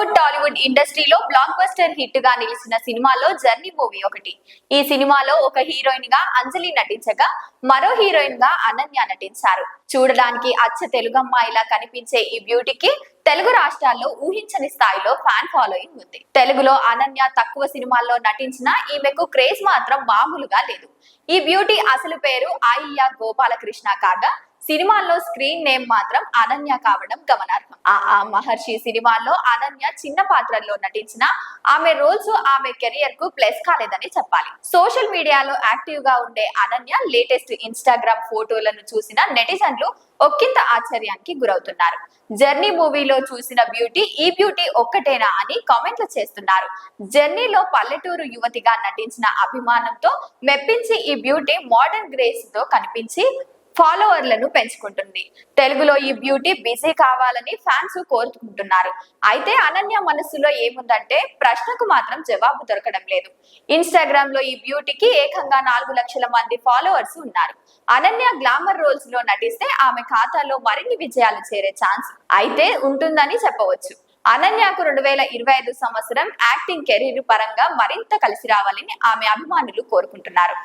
బాలీవుడ్ టాలీవుడ్ ఇండస్ట్రీలో block buster హిట్గా నిలిచిన సినిమాలో జర్నీ మూవీ ఒకటి. ఈ సినిమాలో ఒక హీరోయిన్గా అంజలి నటించగా మరో హీరోయిన్గా అనన్య నటించారు. చూడడానికి అచ్చ తెలుగమ్మాయిలా కనిపించే ఈ బ్యూటీకి తెలుగు రాష్ట్రాల్లో ఊహించని స్థాయిలో ఫ్యాన్ ఫాలోయింగ్ ఉంది. తెలుగులో అనన్య తక్కువ సినిమాల్లో నటించిన ఈమెకు క్రేజ్ మాత్రం మామూలుగా లేదు. ఈ బ్యూటీ అసలు పేరు ఆయిల్యా గోపాలకృష్ణ కాగా సినిమాల్లో స్క్రీన్ నేమ్ మాత్రం అనన్య కావడం గమనార్హం. ఆ మహర్షి సినిమాల్లో అనన్య చిన్న పాత్రల్లో నటించిన ఆమె రోల్స్ ఆమె కెరియర్కు ప్లస్ కాలేదని చెప్పాలి. సోషల్ మీడియాలో యాక్టివ్గా ఉండే అనన్య లేటెస్ట్ ఇన్స్టాగ్రామ్ ఫోటోలను చూసిన నెటిజన్లు ఒక్కింత ఆశ్చర్యానికి గురవుతున్నారు. జర్నీ మూవీలో చూసిన బ్యూటీ ఈ బ్యూటీ ఒక్కటేనా అని కామెంట్లు చేస్తున్నారు. జర్నీలో పల్లెటూరు యువతిగా నటించిన అభిమానంతో మెప్పించి ఈ బ్యూటీ మోడర్న్ గ్రేస్తో కనిపించి ఫాలోవర్లను పెంచుకుంటుంది. తెలుగులో ఈ బ్యూటీ బిజీ కావాలని ఫ్యాన్స్ కోరుకుంటున్నారు. అయితే అనన్య మనసులో ఏముందంటే ప్రశ్నకు మాత్రం జవాబు దొరకడం లేదు. ఇన్స్టాగ్రామ్లో ఈ బ్యూటీకి ఏకంగా నాలుగు లక్షల మంది ఫాలోవర్స్ ఉన్నారు. అనన్య గ్లామర్ రోల్స్లో నటిస్తే ఆమె ఖాతాలో మరిన్ని విజయాలు చేరే ఛాన్స్ అయితే ఉంటుందని చెప్పవచ్చు. అనన్యకు రెండు వేల ఇరవై ఐదు సంవత్సరం యాక్టింగ్ కెరీర్ పరంగా మరింత కలిసి రావాలని ఆమె అభిమానులు కోరుకుంటున్నారు.